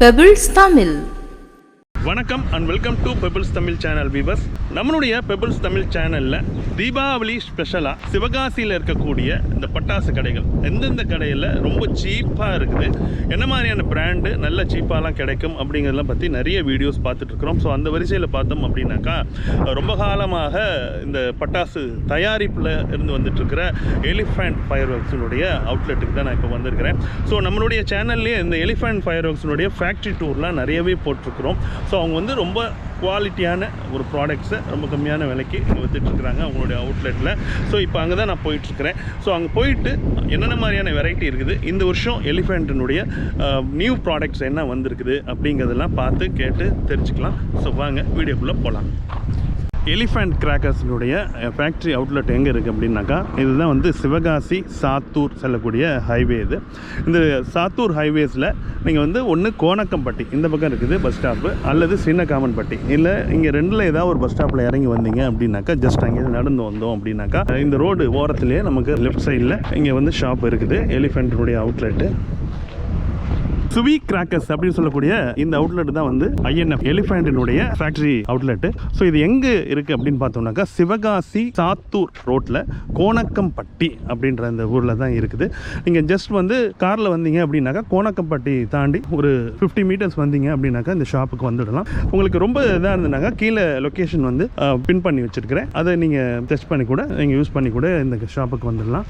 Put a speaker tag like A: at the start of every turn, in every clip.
A: Pebbles Tamil
B: வணக்கம் and welcome to Pebbles Tamil channel viewers நம்மளுடைய Pebbles Tamil சேனலில் தீபாவளி ஸ்பெஷலாக சிவகாசியில் இருக்கக்கூடிய இந்த பட்டாசு கடைகள் எந்தெந்த கடையில் ரொம்ப சீப்பாக இருக்குது என்ன மாதிரியான பிராண்டு நல்ல சீப்பாலாம் கிடைக்கும் அப்படிங்கிறதெல்லாம் பற்றி நிறைய வீடியோஸ் பார்த்துட்ருக்குறோம். ஸோ அந்த வரிசையில் பார்த்தோம் அப்படின்னாக்கா ரொம்ப காலமாக இந்த பட்டாசு தயாரிப்பில் இருந்து வந்துட்டுருக்கிற எலிஃபண்ட் ஃபயர் ஒர்க்ஸினுடைய அவுட்லெட்டுக்கு தான் நான் இப்போ வந்திருக்கிறேன். ஸோ நம்மளுடைய சேனல்லேயே இந்த எலிஃபண்ட் ஃபயர் ஒர்க்ஸினுடைய ஃபேக்ட்ரி டூர்லாம் நிறையவே போட்டிருக்கிறோம். ஸோ அவங்க வந்து ரொம்ப குவாலிட்டியான ஒரு ப்ராடக்ட்ஸை ரொம்ப கம்மியான விலைக்கு இங்கே விற்றுட்ருக்குறாங்க அவங்களுடைய அவுட்லெட்டில் ஸோ இப்போ அங்கே தான் நான் போயிட்டுருக்கிறேன். ஸோ அங்கே போயிட்டு என்னென்ன மாதிரியான வெரைட்டி இருக்குது? இந்த வருஷம் எலிஃபெண்ட்டினுடைய நியூ ப்ராடக்ட்ஸ் என்ன வந்திருக்குது அப்படிங்கிறதெல்லாம் பார்த்து கேட்டு தெரிஞ்சுக்கலாம். ஸோ வாங்க வீடியோக்குள்ளே போகலாம் எலிஃபண்ட் கிராக்கர்ஸினுடைய ஃபேக்ட்ரி அவுட்லெட் எங்கே இருக்குது அப்படின்னாக்கா இதுதான் வந்து சிவகாசி சாத்தூர் செல்லக்கூடிய ஹைவே இது. இந்த சாத்தூர் ஹைவேஸில் நீங்கள் வந்து ஒன்று கோணக்கம்பட்டி இந்த பக்கம் இருக்குது பஸ் ஸ்டாப்பு அல்லது சின்னகாமன்பட்டி. இல்லை இங்கே ரெண்டில் ஏதாவது ஒரு பஸ் ஸ்டாப்பில் இறங்கி வந்தீங்க அப்படின்னாக்கா ஜஸ்ட் அங்கே நடந்து வந்தோம் அப்படின்னாக்கா இந்த ரோடு ஓரத்துலேயே நமக்கு லெஃப்ட் சைடில் இங்கே வந்து ஷாப் இருக்குது எலிஃபண்ட்டினுடைய அவுட்லெட்டு சுவி கிராக்கர்ஸ் அப்படின்னு சொல்லக்கூடிய இந்த அவுட்லெட் தான் வந்து ஐஎன்எஃப் எலிஃபென்டினுடைய ஃபேக்டரி அவுட்லெட் ஸோ இது எங்கே இருக்குது அப்படின்னு பார்த்தோம்னாக்கா சிவகாசி சாத்தூர் ரோட்டில் கோணக்கம்பட்டி அப்படின்ற அந்த ஊரில் தான் இருக்குது. நீங்கள் ஜஸ்ட் வந்து காரில் வந்தீங்க அப்படின்னாக்கா கோணக்கம்பட்டி தாண்டி ஒரு ஃபிஃப்டி மீட்டர்ஸ் வந்தீங்க அப்படின்னாக்கா இந்த ஷாப்புக்கு வந்துடலாம். உங்களுக்கு ரொம்ப இதாக இருந்ததுனாக்கா கீழே லொக்கேஷன் வந்து பின் பண்ணி வச்சுருக்கிறேன். அதை நீங்கள் டெஸ்ட் பண்ணி கூட நீங்கள் யூஸ் பண்ணி கூட இந்த ஷாப்புக்கு வந்துடலாம்.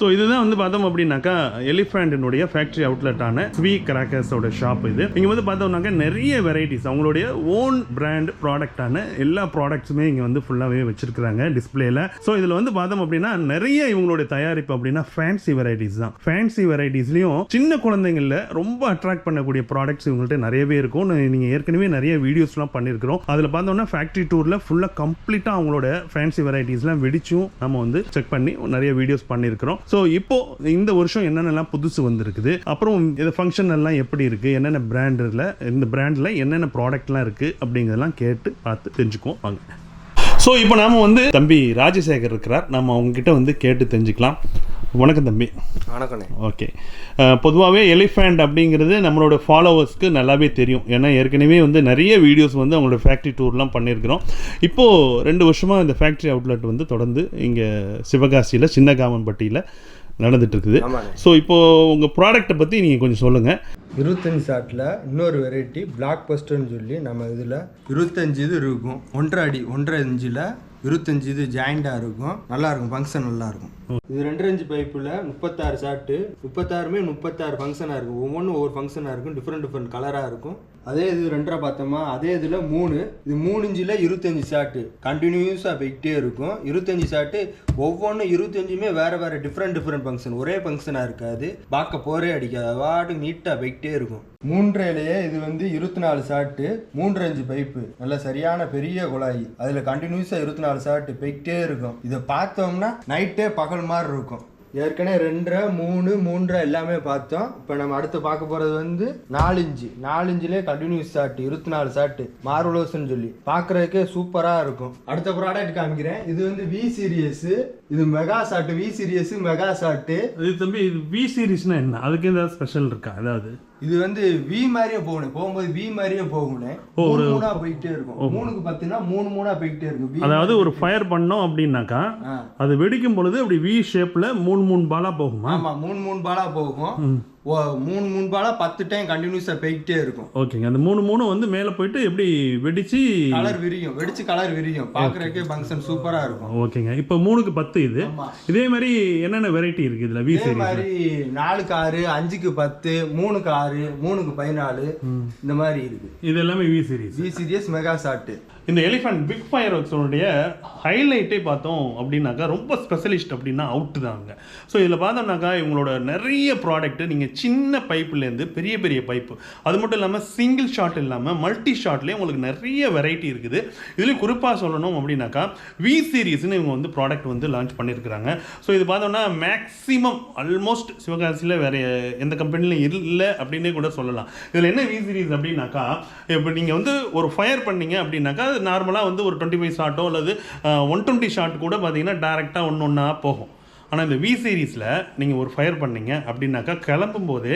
B: ஸோ இதுதான் வந்து பார்த்தோம் அப்படின்னாக்கா எலிஃபேண்டினுடைய ஃபேக்ட்ரி அவுட்லெட்டான ஸ்வீ கிராக்கர்ஸோட ஷாப் இது. இங்கே வந்து பார்த்தோம்னாக்கா நிறைய வெரைட்டிஸ் அவங்களுடைய ஓன் பிராண்ட் ப்ராடக்டான எல்லா ப்ராடக்ட்ஸுமே இங்கே வந்து ஃபுல்லாகவே வச்சிருக்கிறாங்க டிஸ்பிளேல ஸோ இதில் வந்து பார்த்தோம் அப்படின்னா நிறைய இவங்களுடைய தயாரிப்பு அப்படின்னா ஃபேன்சி வெரைட்டிஸ் தான். ஃபேன்சி வெரைட்டிஸ்லையும் சின்ன குழந்தைங்களில் ரொம்ப அட்ராக்ட் பண்ணக்கூடிய ப்ராடக்ட்ஸ் இவங்கள்ட்ட நிறையவே இருக்கும். நீங்கள் ஏற்கனவே நிறைய வீடியோஸ்லாம் பண்ணியிருக்கிறோம் அதில் பார்த்தோம்னா ஃபேக்ட்ரி டூரில் ஃபுல்லாக கம்ப்ளீட்டாக அவங்களோட ஃபேன்சி வெரைட்டிஸ்லாம் வெடிச்சும் நம்ம வந்து செக் பண்ணி நிறைய வீடியோஸ் பண்ணியிருக்கிறோம் ஸோ இப்போ இந்த வருஷம் என்னென்னலாம் புதுசு வந்திருக்குது? அப்புறம் இது ஃபங்க்ஷன் எல்லாம் எப்படி இருக்குது என்னென்ன பிராண்டில் இந்த பிராண்டில் என்னென்ன ப்ராடக்ட்லாம் இருக்குது அப்படிங்கிறதெல்லாம் கேட்டு பார்த்து தெரிஞ்சுக்குவோம். வாங்க. ஸோ இப்போ நாம வந்து தம்பி ராஜசேகர் இருக்கிறார். நம்ம அவங்ககிட்ட வந்து கேட்டு தெரிஞ்சுக்கலாம். வணக்கம் தம்பி.
C: வணக்கண்ணே.
B: ஓகே. பொதுவாகவே எலிஃபண்ட் அப்படிங்கிறது நம்மளோட ஃபாலோவர்ஸ்க்கு நல்லாவே தெரியும். ஏன்னா ஏற்கனவே வந்து நிறைய வீடியோஸ் வந்து அவங்களோட ஃபேக்ட்ரி டூர்லாம் பண்ணியிருக்கிறோம். இப்போது ரெண்டு வருஷமாக இந்த ஃபேக்ட்ரி அவுட்லெட் வந்து தொடர்ந்து இங்கே சிவகாசியில் சின்னகாமன்பட்டியில் நடந்துட்டு இருக்குது ஸோ இப்போது உங்கள் ப்ராடக்ட்டை பற்றி நீங்கள் கொஞ்சம் சொல்லுங்கள்
C: இருபத்தஞ்சு ஷாட்டில் இன்னொரு வெரைட்டி பிளாக் பஸ்டர்னு சொல்லி நம்ம இதில் இருபத்தஞ்சு இது இருக்கும். ஒன்றரை அடி ஒன்றரை இன்ச்சில் இருபத்தஞ்சு இது ஜாயிண்டாக இருக்கும். நல்லா இருக்கும். ஃபங்க்ஷன் நல்லா இருக்கும். இது ரெண்டு அஞ்சு பைப்பில் முப்பத்தாறு சாட்டு முப்பத்தாறுமே முப்பத்தாறு ஃபங்க்ஷனாக இருக்கும். ஒவ்வொன்றும் ஒவ்வொரு ஃபங்க்ஷனாக இருக்கும். டிஃப்ரெண்ட் டிஃப்ரெண்ட் கலராக இருக்கும். அதே இது ரெண்டரை பார்த்தோமா? அதே இதில் மூணு. இது மூணு இஞ்சில் இருபத்தஞ்சி ஷாட்டு கண்டினியூஸாக போய்கிட்டே இருக்கும். இருபத்தஞ்சு ஷாட்டு ஒவ்வொன்றும் இருபத்தஞ்சுமே வேறு வேறு டிஃப்ரெண்ட் டிஃப்ரெண்ட் ஃபங்க்ஷன் ஒரே ஃபங்க்ஷனாக இருக்காது. பார்க்க போரே அடிக்காது. அவாட்டுக்கு நீட்டாக போய்கிட்டே இருக்கும். மூன்றையிலேயே இது வந்து இருபத்தி நாலு ஷாட்டு மூன்று அஞ்சு பைப்பு நல்ல சரியான பெரிய குழாய். அதில் கண்டினியூஸாக இருபத்தி நாலு ஷாட்டு போய்கிட்டே இருக்கும். இதை பார்த்தோம்னா நைட்டே பகல் மாதிரி இருக்கும். ஏற்கனவே ரெண்டரை மூணு மூன்றரை எல்லாமே பார்த்தோம். இப்போ நம்ம அடுத்து பார்க்க போகிறது வந்து நாலு இன்ச்சு. நாலு இன்ச்சிலே கண்டினியூஸ் ஷாட்டு இருபத்தி நாலு ஷாட்டு மார்வலோஸ்ன்னு சொல்லி. பார்க்குறதுக்கே சூப்பராக இருக்கும். அடுத்த ப்ராடக்ட் காமிக்கிறேன். இது வந்து வி சீரியஸ் இது mega shot V series mega shot
B: இது தம்பி இது வி சீரிஸ்னால் என்ன? அதுக்கு ஏதாவது ஸ்பெஷல் இருக்கா? அதாவது
C: இது வந்து வி மாதிரியே போகணும். போகும்போது வி மாதிரியே போகணும் மூணு மூணா போயிட்டே இருக்கும். மூணுக்கு பத்துனா மூணு மூணா போயிட்டே இருக்கும்.
B: அதாவது ஒரு ஃபயர் பண்ணோம் அப்படின்னாக்கா. அது வெடிக்கும் பொழுது அப்படி வி ஷேப்பில் மூணு மூணு பாலாக போகுமா?
C: ஆமா மூணு மூணு பாலா போகும். மூணு மூணு பாலா பத்து டைம் கண்டினியூஸா போயிட்டே இருக்கும்.
B: ஓகேங்க. அந்த மூணு மூணு வந்து மேலே போயிட்டு எப்படி வெடிச்சு
C: கலர் விரியும். வெடிச்சு கலர் விரியும். பாக்குறதுக்கே ஃபங்க்ஷன் சூப்பரா இருக்கும்.
B: ஓகேங்க. இப்போ மூணுக்கு பத்து இது. இதே மாதிரி என்னென்ன வெரைட்டி இருக்கு இதுல? வி
C: இதே மாதிரி நாலுக்கு ஆறு அஞ்சுக்கு பத்து மூணுக்கு ஆறு மூணுக்கு பதினாலு இந்த மாதிரி இருக்கு.
B: இது எல்லாமே V series
C: V series mega shot
B: இந்த எலிஃபண்ட் பிக் ஃபயர் ஒர்க்ஸோடைய ஹைலைட்டே பார்த்தோம் அப்படின்னாக்கா ரொம்ப ஸ்பெஷலிஸ்ட் அப்படின்னா அவுட்டு தாங்க ஸோ இதில் பார்த்தோம்னாக்கா இவங்களோட நிறைய ப்ராடக்ட்டு நீங்கள் சின்ன பைப்புலேருந்து பெரிய பெரிய பைப்பு அது மட்டும் இல்லாமல் சிங்கிள் ஷாட் இல்லாமல் மல்டி ஷாட்லேயே உங்களுக்கு நிறைய வெரைட்டி இருக்குது. இதுலேயும் குறிப்பாக சொல்லணும் அப்படின்னாக்கா வி சீரீஸ்னு இவங்க வந்து ப்ராடக்ட் வந்து லான்ச் பண்ணியிருக்கிறாங்க ஸோ இது பார்த்தோம்னா மேக்ஸிமம் ஆல்மோஸ்ட் சிவகாசியில் வேறு எந்த கம்பெனிலையும் இல்லை அப்படின்னே கூட சொல்லலாம். இதில் என்ன வி சீரிஸ் அப்படின்னாக்கா இப்போ நீங்கள் வந்து ஒரு ஃபயர் பண்ணீங்க அப்படின்னாக்கா நார்மலாக வந்து ஒரு டுவெண்ட்டி ஃபைவ் ஷாட்டோ அல்லது ஒன் டுவெண்ட்டி ஷாட் கூட பார்த்தீங்கன்னா டேரெக்டாக ஒன்று ஒன்றா போகும். ஆனால் இந்த வி சீரீஸில் நீங்கள் ஒரு ஃபயர் பண்ணீங்க அப்படின்னாக்கா கிளம்பும் போது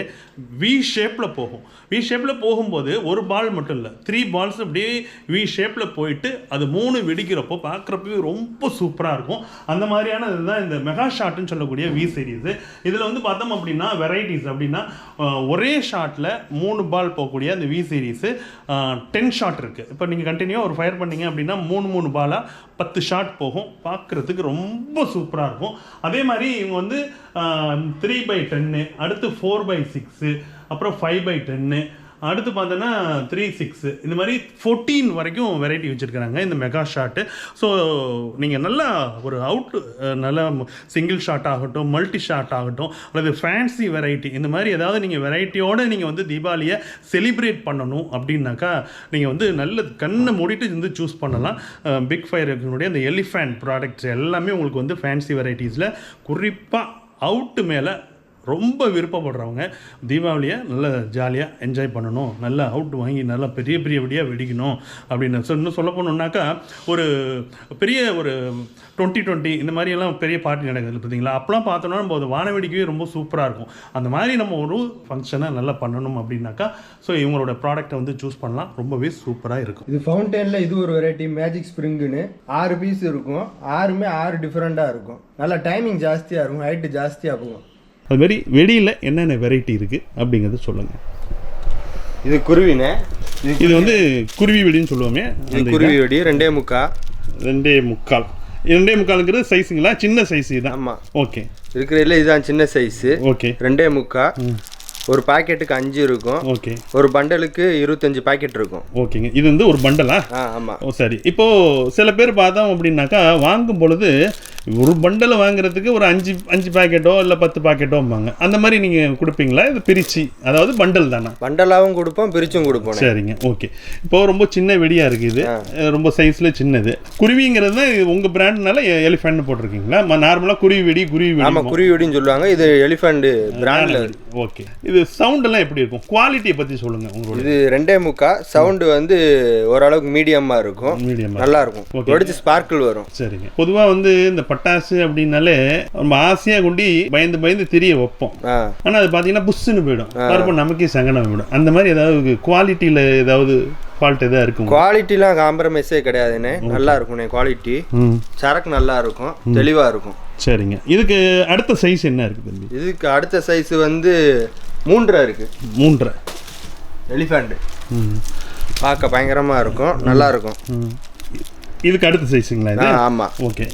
B: வி ஷேப்பில் போகும். வி ஷேப்பில் போகும்போது ஒரு பால் மட்டும் இல்லை. த்ரீ பால்ஸ் அப்படியே வி ஷேப்பில் போயிட்டு அது மூணு வெடிக்கிறப்போ பார்க்குறப்பவே ரொம்ப சூப்பராக இருக்கும். அந்த மாதிரியான இதுதான் இந்த மெகா ஷாட்னு சொல்லக்கூடிய வி சீரீஸு இதில் வந்து பார்த்தோம் அப்படின்னா வெரைட்டிஸ் அப்படின்னா ஒரே ஷாட்டில் மூணு பால் போகக்கூடிய அந்த வி சீரீஸு டென் ஷாட் இருக்குது இப்போ நீங்கள் கண்டினியூவாக ஒரு ஃபயர் பண்ணீங்க அப்படின்னா மூணு மூணு பாலாக பத்து ஷாட் போகும். பார்க்குறதுக்கு ரொம்ப சூப்பராக இருக்கும். அதே மாதிரி இவங்க வந்து த்ரீ பை டென்னு அடுத்து ஃபோர் பை சிக்ஸு அப்புறம் ஃபைவ் பை டென்னு அடுத்து பார்த்தோன்னா த்ரீ சிக்ஸு இந்த மாதிரி ஃபோர்டீன் வரைக்கும் வெரைட்டி வச்சுருக்கிறாங்க இந்த மெகா ஷாட்டு ஸோ நீங்கள் நல்லா ஒரு அவுட் நல்ல சிங்கிள் ஷாட் ஆகட்டும் மல்டி ஷாட் ஆகட்டும் அல்லது ஃபேன்சி வெரைட்டி இந்த மாதிரி ஏதாவது நீங்கள் வெரைட்டியோடு நீங்கள் வந்து தீபாவளியை செலிப்ரேட் பண்ணணும் அப்படின்னாக்கா நீங்கள் வந்து நல்ல கண்ணை மூடிட்டு வந்து சூஸ் பண்ணலாம். பிக் ஃபயருடைய அந்த எலிஃபேண்ட் ப்ராடக்ட்ஸ் எல்லாமே உங்களுக்கு வந்து ஃபேன்சி வெரைட்டிஸில் குறிப்பாக அவுட்டு மேலே ரொம்ப விருப்பப்படுறவங்க தீபாவளியை நல்லா ஜாலியாக என்ஜாய் பண்ணணும் நல்லா அவுட் வாங்கி நல்லா பெரிய பெரிய வெடியாக வெடிக்கணும் அப்படின்னு so இன்னும் சொல்ல போனோம்னாக்கா ஒரு பெரிய ஒரு டுவெண்ட்டி டுவெண்ட்டி இந்த மாதிரியெல்லாம் பெரிய பார்ட்டி நடக்குது பார்த்தீங்களா? அப்போலாம் பார்த்தோன்னா நம்ம அது வானவெடிக்கவே ரொம்ப சூப்பராக இருக்கும். அந்த மாதிரி நம்ம ஒரு ஃபங்க்ஷனை நல்லா பண்ணணும் அப்படின்னாக்கா ஸோ இவங்களோட ப்ராடக்ட்டை வந்து சூஸ் பண்ணலாம். ரொம்பவே சூப்பராக இருக்கும்.
C: இது ஃபவுண்டெயினில் இது ஒரு வெரைட்டி மேஜிக் ஸ்ப்ரிங்குன்னு ஆறு பீஸ் இருக்கும். ஆறுமே ஆறு டிஃப்ரெண்ட்டாக இருக்கும். நல்லா டைமிங் ஜாஸ்தியாக இருக்கும் ஹைட்டு ஜாஸ்தியாக போகும்.
B: அது மாதிரி வெடியில் என்னென்ன வெரைட்டி இருக்குது அப்படிங்கிறத சொல்லுங்கள்
C: இது குருவினே இது
B: இது வந்து குருவி வெடின்னு சொல்லுவோமே
C: குருவி வெடி ரெண்டே முக்கா.
B: ரெண்டே முக்கால். ரெண்டே முக்காலுங்கிறது சைஸுங்களா சின்ன சைஸ் இதுதான்
C: ஆமாம்
B: ஓகே
C: இருக்கிறதுல இதுதான் சின்ன சைஸு
B: ஓகே
C: ரெண்டே முக்கா. ஒரு பாக்கெட்டுக்கு அஞ்சு இருக்கும்.
B: ஓகே
C: ஒரு பண்டலுக்கு இருபத்தஞ்சு பாக்கெட் இருக்கும்.
B: ஓகேங்க இது வந்து ஒரு பண்டலா
C: ஆ ஆமாம்
B: ஓ சரி. இப்போ சில பேர் பார்த்தோம் அப்படின்னாக்கா வாங்கும் பொழுது ஒரு பண்டலை வாங்குறதுக்கு ஒரு அஞ்சு அஞ்சு பாக்கெட்டோ இல்லை பத்து பாக்கெட்டோம்பாங்க அந்த மாதிரி நீங்கள் கொடுப்பீங்களா? இது பிரிச்சு அதாவது பண்டல் தானே?
C: பண்டலாகவும் கொடுப்போம் பிரிச்சும் கொடுப்போம்.
B: சரிங்க ஓகே இப்போ ரொம்ப சின்ன வெடியா இருக்கு இது அஹ் ரொம்ப சைஸ்ல சின்னது. குருவிங்கிறது தான் இது உங்க பிராண்ட்னால எலிஃபென்ட் போட்டிருக்கீங்களா? நார்மலா குருவி வெடி குருவி வெடி
C: ஆமாம் குருவி வெடின்னு சொல்லுவாங்க. இது எலிஃபண்ட் பிராண்டில்
B: ஓகே இது சவுண்ட் எல்லாம் எப்படி இருக்கும்? குவாலிட்டியை பத்தி சொல்லுங்க உங்களோட.
C: இது ரெண்டே முக்கா. சவுண்டு வந்து ஓரளவுக்கு மீடியமாக இருக்கும்.
B: மீடியம்
C: நல்லா இருக்கும். வெடிச்சு ஸ்பார்க்கிள் வரும்.
B: சரிங்க. பொதுவா வந்து இந்த பட்டாசு அப்படின்னாலே ரொம்ப ஆசையா கொண்டு பயந்து பயந்து திரிய வைப்போம்.
C: ஆ.
B: ஆனா அது பாத்தீங்கன்னா புஷ்ஷுன்னு போயிடும். வரப்போ நமக்கே சங்கடம் போயிடும். அந்த மாதிரி ஏதாவது குவாலிட்டியில ஏதாவது ஃபால்ட் எதாவது இருக்குங்க
C: குவாலிட்டிலாம் காம்ப்ரமைஸே கிடையாதுண்ணே. நல்லா இருக்கும்ண்ணே குவாலிட்டி சரக்கு நல்லா இருக்கும். தெளிவாக இருக்கும்.
B: சரிங்க. இதுக்கு அடுத்த சைஸ் என்ன இருக்கு தம்பி?
C: இதுக்கு அடுத்த சைஸ் வந்து மூன்றரை இருக்கு.
B: மூன்றரை.
C: எலிஃபண்ட் பார்க்க பயங்கரமாக இருக்கும். நல்லா இருக்கும்.
B: இதுக்கு அடுத்த சைஸுங்களா
C: ஆமாம்
B: ஓகே.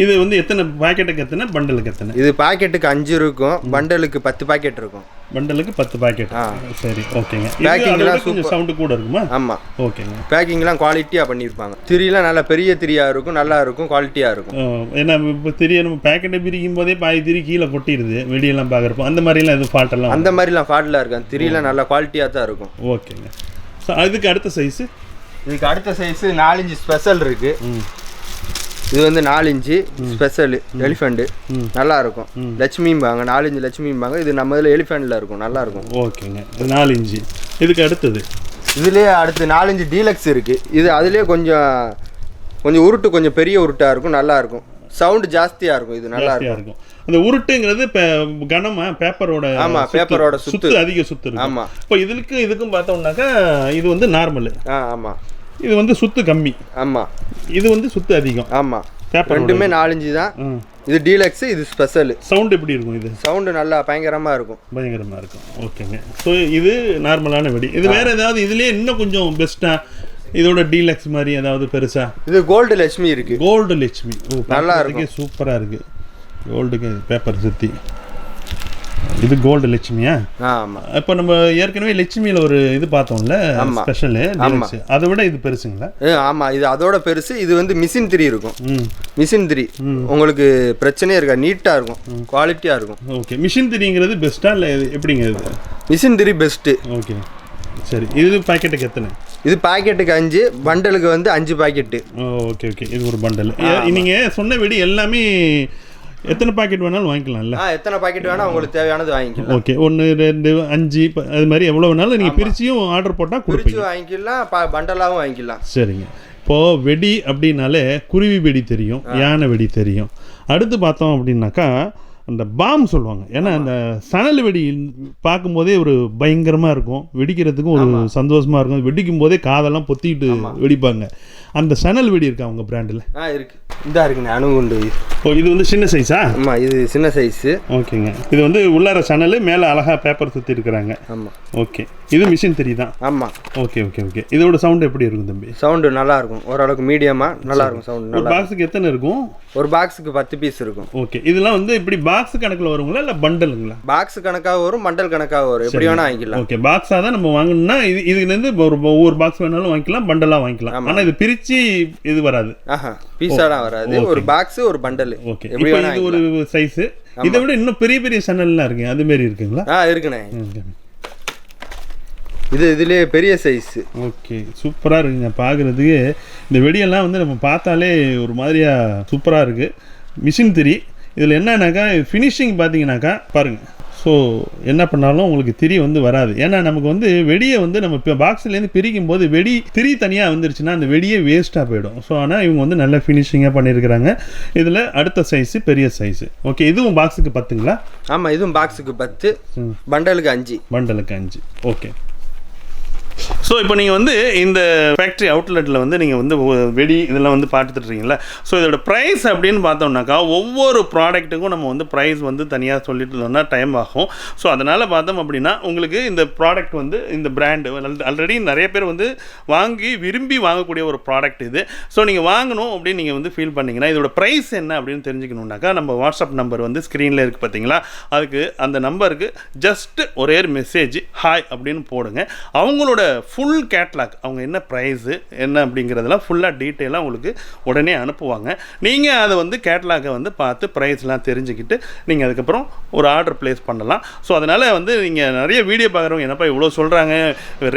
B: இது வந்து எத்தனை பாக்கெட்டுக்கு எத்தனை? பண்டலுக்கு எத்தனை?
C: இது பாக்கெட்டுக்கு அஞ்சு இருக்கும். பண்டலுக்கு பத்து பாக்கெட் இருக்கும்.
B: பண்டலுக்கு பத்து பாக்கெட்
C: ஆ.
B: சரி ஓகேங்க.
C: எல்லாம்
B: கொஞ்சம் சவுண்டு கூட இருக்குமா?
C: ஆமாம்
B: ஓகேங்க.
C: பேக்கிங்லாம் குவாலிட்டியாக பண்ணியிருப்பாங்க. திரியெலாம் நல்லா பெரிய திரியாக இருக்கும் நல்லா இருக்கும் குவாலிட்டியாக இருக்கும்.
B: ஏன்னா இப்போ திரிய நம்ம பேக்கெட்டை பிரிக்கும் போதே பாதி திரி கீழே கொட்டிடுது வெடியெல்லாம் பார்க்குறப்போ. அந்த மாதிரிலாம் எதுவும் ஃபால்ட்டெல்லாம்
C: அந்த மாதிரிலாம் ஃபாட்டில் இருக்கும் திரியெலாம் நல்லா குவாலிட்டியாக தான் இருக்கும்.
B: ஓகேங்க. ஸோ அதுக்கு அடுத்த சைஸு
C: இதுக்கு அடுத்த சைஸு நாலஞ்சு ஸ்பெஷல் இருக்குது
B: ம்.
C: இது வந்து நாலு இன்ச்சு ஸ்பெஷல் எலிஃபெண்ட்
B: ம்.
C: நல்லா இருக்கும் லட்சுமிம்பாங்க நாலஞ்சு லட்சுமிம்பாங்க இது நம்ம இதில் எலிஃபெண்ட்டில் இருக்கும் நல்லா இருக்கும்
B: ஓகேங்க. இது நாலு இன்ச்சு. இதுக்கு அடுத்தது?
C: இதுலேயே அடுத்து நாலஞ்சு டீலக்ஸ் இருக்குது இது அதுலேயே கொஞ்சம் கொஞ்சம் உருட்டு கொஞ்சம் பெரிய உருட்டாக இருக்கும் நல்லா இருக்கும் சவுண்டு ஜாஸ்தியாக இருக்கும் இது நல்லா இருக்கும்.
B: அந்த உருட்டுங்கிறது கனமா பேப்பரோட
C: ஆமா,
B: சுத்து.
C: பேப்பரோட சுத்து.
B: அதிக சுத்து இருக்கும்.
C: ஆமா.
B: இப்போ இதுக்கு இதுக்கும் பார்த்தோம்னாக்கா இது வந்து நார்மல்.
C: ஆ ஆமாம்
B: இது வந்து சுத்து கம்மி.
C: ஆமாம்
B: இது வந்து சுத்து அதிகம்.
C: ஆமாம்
B: பேப்பர்
C: ரெண்டுமே நாலஞ்சு தான். இது டீலக்ஸ் இது ஸ்பெஷல்
B: சவுண்ட் எப்படி இருக்கும் இது?
C: சவுண்டு நல்லா பயங்கரமாக இருக்கும்.
B: பயங்கரமா இருக்கும். ஓகேங்க ஸோ இது நார்மலான வெடி. இது வேற ஏதாவது இதுலயே இன்னும் கொஞ்சம் பெஸ்ட்டா இதோட டீலக்ஸ் மாதிரி ஏதாவது பெருசா?
C: இது கோல்டு லட்சுமி இருக்குது
B: கோல்டு லட்சுமி.
C: நல்லா
B: நல்லா சூப்பரா இருக்கு. கோல்டுக்கு பேப்பர் சுத்தி. இது கோல்டு லட்சுமியா?
C: ஆமாம்
B: இப்போ நம்ம ஏற்கனவே லட்சுமியில் ஒரு இது பார்த்தோம்ல
C: ஆமா.
B: ஸ்பெஷலு. அதை விட இது பெருசுங்களா?
C: ஆமாம் இது அதோட பெருசு இது வந்து மிஷின் திரி இருக்கும்.
B: ம்.
C: மிஷின் திரி உங்களுக்கு பிரச்சனையே இருக்கா நீட்டாக இருக்கும். குவாலிட்டியாக இருக்கும்.
B: ஓகே மிஷின் திரிங்கிறது பெஸ்ட்டா இல்லை எப்படிங்க இது?
C: மிஷின் திரி பெஸ்ட்டு
B: ஓகே சரி. இது பாக்கெட்டுக்கு எத்தனை?
C: இது பாக்கெட்டுக்கு அஞ்சு பண்டலுக்கு வந்து அஞ்சு பாக்கெட்டு
B: ஓகே ஓகே இது ஒரு பண்டல் நீங்கள் சொன்ன வெடி எல்லாமே எத்தனை பாக்கெட் வேணாலும் வாங்கிக்கலாம்ல?
C: எத்தனை பாக்கெட் வேணா உங்களுக்கு தேவையானது வாங்கிக்கலாம்.
B: ஓகே ஒன்று ரெண்டு அஞ்சு அது மாதிரி எவ்வளோ வேணாலும் நீங்கள் பிரிச்சியும் ஆர்டர் போட்டால் கொடுப்பீங்க.
C: பிரிச்சு வாங்கிக்கலாம் ப- பண்டலாவும் வாங்கிக்கலாம்.
B: சரிங்க. இப்போது வெடி அப்படின்னாலே குருவி வெடி தெரியும் யானை வெடி தெரியும். அடுத்து பார்த்தோம் அப்படின்னாக்கா அந்த பாம் சொல்லுவாங்க. ஏன்னா அந்த சணல் வெடி பார்க்கும்போதே ஒரு பயங்கரமாக இருக்கும். வெடிக்கிறதுக்கும் ஒரு சந்தோஷமாக இருக்கும். வெடிக்கும் போதே காதெல்லாம் பொத்திக்கிட்டு வெடிப்பாங்க. அந்த சணல் வெடி இருக்கா அவங்க பிராண்டில்
C: ஆ இருக்கு. இந்தா இருக்குண்ணே அணுகுண்டு.
B: ஓ இது வந்து சின்ன சைஸா
C: ஆமாம் இது சின்ன சைஸு
B: ஓகேங்க. இது வந்து உள்ளார சணல் மேலே அழகாக பேப்பர் சுற்றி இருக்கிறாங்க.
C: ஆமாம்
B: ஓகே. இது மிஷின் தெரி தான்
C: ஆமாம்
B: ஓகே ஓகே ஓகே. இதோட சவுண்ட் எப்படி இருக்கும் தம்பி?
C: சவுண்டு நல்லா இருக்கும் ஓரளவுக்கு மீடியமாக நல்லா இருக்கும் சவுண்டு
B: ஒரு
C: நல்லா
B: பாக்ஸுக்கு எத்தனை இருக்கும்?
C: ஒரு பாக்ஸுக்கு பத்து பீஸ் இருக்கும்.
B: ஓகே. இதெல்லாம் வந்து இப்படி பாக்ஸ் கணக்கில் வருங்களா இல்லை பண்டலுங்களா
C: பாக்ஸ் கணக்காக வரும் மண்டல் கணக்காக வரும். எப்படி வேணா வாங்கிக்கலாம்.
B: ஓகே பாக்ஸாக தான் நம்ம வாங்கணும்னா இது இதுலேருந்து ஒரு ஒவ்வொரு பாக்ஸ் வேணாலும் வாங்கிக்கலாம் பண்டலாக வாங்கிக்கலாம். ஆனால் இது பிரித்து இது வராது.
C: ஆஹா பீஸாலாம் வராது. ஒரு பாக்ஸ் ஒரு பண்டல்
B: ஓகே இப்போ இது ஒரு சைஸு இதை விட இன்னும் பெரிய பெரிய சன்னல்லாம் இருக்கு அது மாரி இருக்குங்களா?
C: ஆ இருக்குண்ணே. இது இதுலயே பெரிய சைஸ்
B: ஓகே சூப்பராக இருக்குங்க. பார்க்குறதுக்கு இந்த வெடியெல்லாம் வந்து நம்ம பார்த்தாலே ஒரு மாதிரியாக சூப்பராக இருக்குது மிஷின் திரி இதில் என்னன்னாக்கா ஃபினிஷிங் பார்த்தீங்கன்னாக்கா பாருங்கள் ஸோ என்ன பண்ணாலும் உங்களுக்கு திரி வந்து வராது. ஏன்னா நமக்கு வந்து வெடியை வந்து நம்ம இப்போ பாக்ஸ்லேருந்து பிரிக்கும் போது வெடி திரி தனியாக வந்துருச்சுன்னா அந்த வெடியே வேஸ்ட்டாக போயிடும். ஸோ ஆனால் இவங்க வந்து நல்ல ஃபினிஷிங்காக பண்ணியிருக்கிறாங்க இதில் அடுத்த சைஸு பெரிய சைஸு ஓகே இதுவும் பாக்ஸுக்கு பத்துங்களா?
C: ஆமா இதுவும் பாக்ஸுக்கு பத்து. பண்டலுக்கு அஞ்சு.
B: பண்டலுக்கு அஞ்சு. ஓகே ஸோ இப்போ நீங்கள் வந்து இந்த ஃபேக்ட்ரி அவுட்லெட்டில் வந்து நீங்கள் வந்து வெடி இதெல்லாம் வந்து பார்த்துட்டு இருக்கீங்களா ஸோ இதோட ப்ரைஸ் அப்படின்னு பார்த்தோம்னாக்கா ஒவ்வொரு ப்ராடக்ட்டுக்கும் நம்ம வந்து ப்ரைஸ் வந்து தனியாக சொல்லிட்டு இருந்தோம்னா டைம் ஆகும். ஸோ அதனால் பார்த்தோம் அப்படின்னா உங்களுக்கு இந்த ப்ராடக்ட் வந்து இந்த பிராண்டு ஆல்ரெடி நிறைய பேர் வந்து வாங்கி விரும்பி வாங்கக்கூடிய ஒரு ப்ராடக்ட் இது. ஸோ நீங்கள் வாங்கணும் அப்படின்னு நீங்கள் வந்து ஃபீல் பண்ணிங்கன்னா இதோட ப்ரைஸ் என்ன அப்படின்னு தெரிஞ்சுக்கணுன்னாக்கா நம்ம வாட்ஸ்அப் நம்பர் வந்து ஸ்க்ரீனில் இருக்குது பார்த்தீங்களா? அதுக்கு அந்த நம்பருக்கு ஜஸ்ட் ஒரே ஒரு மெசேஜ் ஹாய் அப்படின்னு போடுங்க. அவங்களோட ஃபுல் கேட்லாக் அவங்க என்ன ப்ரைஸு என்ன அப்படிங்கிறதெல்லாம் ஃபுல்லாக டீட்டெயிலாக உங்களுக்கு உடனே அனுப்புவாங்க. நீங்கள் அதை வந்து கேட்லாகை வந்து பார்த்து ப்ரைஸ்லாம் தெரிஞ்சுக்கிட்டு நீங்கள் அதுக்கப்புறம் ஒரு ஆர்டர் ப்ளேஸ் பண்ணலாம். ஸோ அதனால் வந்து நீங்கள் நிறைய வீடியோ பார்க்குறவங்க என்னப்பா இவ்வளோ சொல்கிறாங்க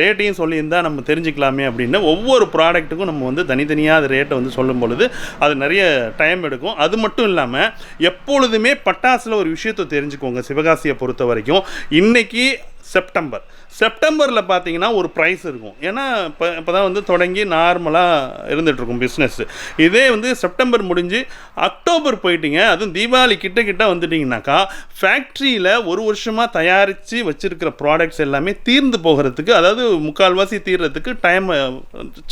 B: ரேட்டையும் சொல்லியிருந்தா நம்ம தெரிஞ்சுக்கலாமே அப்படின்னு ஒவ்வொரு ப்ராடக்ட்டுக்கும் நம்ம வந்து தனித்தனியாக அது ரேட்டை வந்து சொல்லும் பொழுது அது நிறைய டைம் எடுக்கும். அது மட்டும் இல்லாமல் எப்பொழுதுமே பட்டாசில் ஒரு விஷயத்தை தெரிஞ்சுக்கோங்க. சிவகாசியை பொறுத்த வரைக்கும் இன்றைக்கி செப்டம்பர் செப்டம்பரில் பார்த்தீங்கன்னா ஒரு ப்ரைஸ் இருக்கும். ஏன்னா இப்போ இப்போ தான் வந்து தொடங்கி நார்மலாக இருந்துகிட்ருக்கும் பிஸ்னஸ் இதே வந்து செப்டம்பர் முடிஞ்சு அக்டோபர் போயிட்டீங்க. அதுவும் தீபாவளி கிட்ட கிட்ட வந்துட்டிங்கனாக்கா ஃபேக்ட்ரியில் ஒரு வருஷமாக தயாரித்து வச்சுருக்கிற ப்ராடக்ட்ஸ் எல்லாமே தீர்ந்து போகிறதுக்கு அதாவது முக்கால்வாசி தீர்றதுக்கு டைம்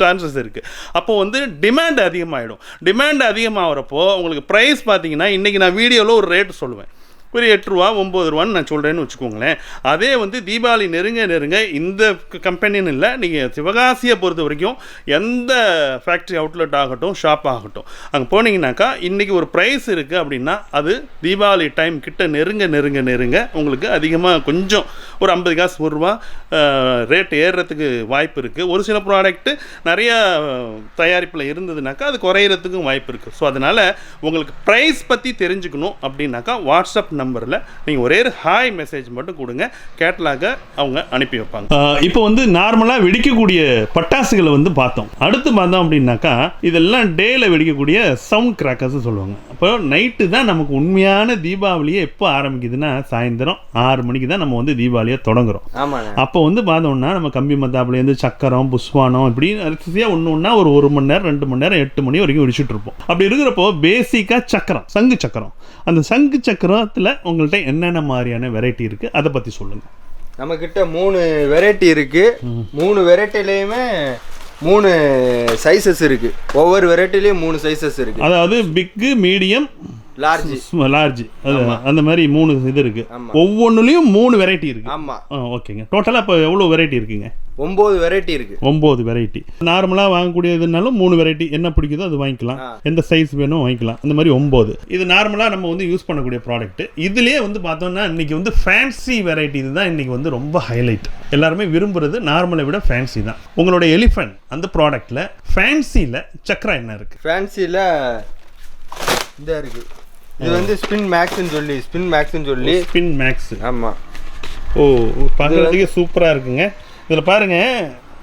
B: சான்சஸ் இருக்குது அப்போ வந்து டிமாண்ட் அதிகமாகிடும் டிமாண்ட் அதிகமாகிறப்போ உங்களுக்கு ப்ரைஸ் பார்த்தீங்கன்னா இன்றைக்கி நான் வீடியோவில் ஒரு ரேட் சொல்லுவேன். ஒரு எட்டு ரூபா ஒம்பது ரூபான்னு நான் சொல்கிறேன்னு வச்சுக்கோங்களேன். அதே வந்து தீபாவளி நெருங்க நெருங்க இந்த கம்பெனின்னு இல்லை நீங்கள் சிவகாசியை பொறுத்த வரைக்கும் எந்த ஃபேக்ட்ரி அவுட்லெட் ஆகட்டும் ஷாப் ஆகட்டும் அங்கே போனீங்கன்னாக்கா இன்றைக்கி ஒரு ப்ரைஸ் இருக்குது அப்படின்னா அது தீபாவளி டைம் கிட்ட நெருங்க நெருங்க நெருங்க உங்களுக்கு அதிகமாக கொஞ்சம் ஒரு ஐம்பது காசு ஒரு ரூபா ரேட் ஏறுறதுக்கு வாய்ப்பு இருக்குது ஒரு சில ப்ராடக்ட்டு நிறைய தயாரிப்பில் இருந்ததுனாக்கா அது குறையிறதுக்கும் வாய்ப்பு இருக்குது ஸோ அதனால் உங்களுக்கு ப்ரைஸ் பற்றி தெரிஞ்சுக்கணும் அப்படின்னாக்கா வாட்ஸ்அப் நம்பரில் நீங்கள் ஒரே ஒரு ஹாய் மெசேஜ் மட்டும் கொடுங்க. கேட்லாக அவங்க அனுப்பி வைப்பாங்க. இப்போ வந்து நார்மலாக வெடிக்கக்கூடிய பட்டாசுகளை வந்து பார்த்தோம். அடுத்து பார்த்தோம் அப்படின்னாக்கா இதெல்லாம் டேயில் வெடிக்கக்கூடிய சவுண்ட் கிராக்கர்ஸ் சொல்லுவாங்க. அப்போ நைட்டு தான் நமக்கு உண்மையான தீபாவளியே எப்போ ஆரம்பிக்குதுன்னா சாயந்தரம் ஆறு மணிக்கு தான் நம்ம வந்து தீபாவளியை தொடங்குறோம். அப்போ வந்து பார்த்தோம்னா நம்ம கம்பி மத்தாப்புலேருந்து சக்கரம் புஷ்வானம் இப்படி அரிசியாக ஒன்று ஒன்றா ஒரு ஒரு மணி நேரம் ரெண்டு மணி நேரம் எட்டு மணி வரைக்கும் வெடிச்சிட்டு இருப்போம். அப்படி இருக்கிறப்போ பேசிக்காக சக்கரம் சங்கு சக்கரம். அந்த சங்கு சக்கரத்தில் உங்கள்கிட்ட என்னென்ன மாதிரியான வெரைட்டி இருக்குது அதை பற்றி சொல்லுங்கள்
C: நம்ம கிட்ட மூணு வெரைட்டி இருக்கு. மூணு வெரைட்டிலையுமே மூணு சைஸஸ் இருக்கு. ஒவ்வொரு வெரைட்டிலையும் மூணு சைஸஸ் இருக்கு.
B: அதாவது பிக்கு மீடியம்
C: லார்ஜ்
B: லார்ஜ் அந்த மாதிரி மூணு இது இருக்குது. ஒவ்வொன்றுலையும் மூணு வெரைட்டி இருக்குது
C: ஆமா.
B: ஆ ஓகேங்க டோட்டலாக இப்போ எவ்வளோ வெரைட்டி இருக்குங்க?
C: ஒன்பது வெரைட்டி இருக்கு.
B: ஒம்பது வெரைட்டி நார்மலாக வாங்கக்கூடியதுனாலும் மூணு வெரைட்டி என்ன பிடிக்குதோ அது வாங்கிக்கலாம். எந்த சைஸ் வேணும் வாங்கிக்கலாம். அந்த மாதிரி ஒம்பது. இது நார்மலாக நம்ம வந்து யூஸ் பண்ணக்கூடிய ப்ராடக்ட் இதுலேயே வந்து பார்த்தோம்னா இன்னைக்கு வந்து ஃபேன்சி வெரைட்டி இதுதான் இன்னைக்கு வந்து ரொம்ப ஹைலைட் எல்லாருமே விரும்புறது நார்மலை விட ஃபேன்சி தான். உங்களோட எலிஃபண்ட் அந்த ப்ராடக்ட்டில் ஃபேன்சியில் சக்கரா என்ன இருக்குது
C: ஃபேன்சியில் இந்த இருக்கு. இது வந்து ஸ்பின் மேக்ஸ்னு சொல்லி ஸ்பின் மேக்ஸ்னு சொல்லி.
B: ஸ்பின் மேக்ஸ்
C: ஆமா.
B: ஓ பார்க்குறதுக்கே சூப்பராக இருக்குங்க. இதில் பாருங்க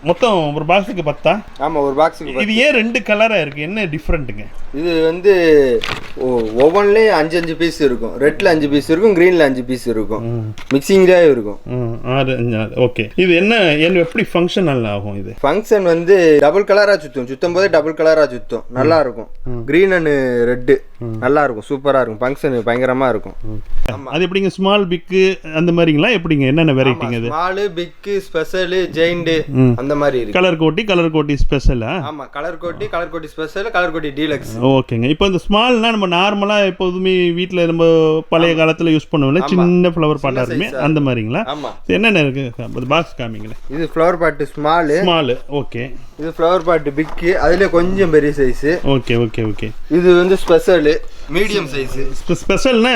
B: மொத்தம் ஒரு பாக்ஸுக்கு பத்தா?
C: ஆமா ஒரு பாக்ஸுக்கு
B: இது ஏன் ரெண்டு கலராக இருக்குது என்ன டிஃப்ரெண்ட்டுங்க
C: இது வந்து ஒவ்வொன்றுலேயும் அஞ்சு அஞ்சு பீஸ் இருக்கும். ரெட்ல அஞ்சு பீஸ் இருக்கும் கிரீன்ல அஞ்சு பீஸ் இருக்கும். மிக்சிங்லேயே இருக்கும்.
B: ஆறு அஞ்சு ஓகே இது என்ன என்ன எப்படி ஃபங்க்ஷனல் ஆகும் இது?
C: ஃபங்க்ஷன் வந்து டபுள் கலரா சுத்தும். சுத்தும் போதே டபுள் கலரா சுத்தும். நல்லா இருக்கும். கிரீன் அண்ட் ரெட்டு நல்லா இருக்கும் சூப்பராக இருக்கும் ஃபங்க்ஷன் பயங்கரமாக இருக்கும்
B: அது எப்படிங்க? ஸ்மால் பிக்கு அந்த மாதிரிங்களா? எப்படிங்க? என்னென்ன வெரைட்டிங்க இது
C: ஸ்மாலு பிக்கு ஸ்பெஷலு ஜெயிண்டு அந்த மாதிரி இருக்கு.
B: கலர் கோட்டி கலர் கோட்டி ஸ்பெஷலா
C: ஆமா கலர் கோட்டி கலர் கோட்டி ஸ்பெஷல் கலர் கோட்டி டீலக்ஸ்
B: ஓகேங்க. இப்போ இந்த ஸ்மால்னா நம்ம நார்மலாக எப்போதுமே வீட்டில் நம்ம பழைய காலத்தில் யூஸ் பண்ணுவோம்ல சின்ன ஃப்ளவர் பாட்டாக இருக்குமே அந்த மாதிரிங்களா?
C: ஆமா.
B: சரி, என்னென்ன இருக்கு? பாக்ஸ் காமிங்களேன்.
C: இது flower pot small
B: small okay.
C: இது ஃப்ளவர் பாட்டு பிக்கு அதுல கொஞ்சம் பெரிய சைஸு
B: ஓகே ஓகே ஓகே
C: இது வந்து ஸ்பெஷலு மீடியம் சைஸு
B: ஸ்பெஷல்னா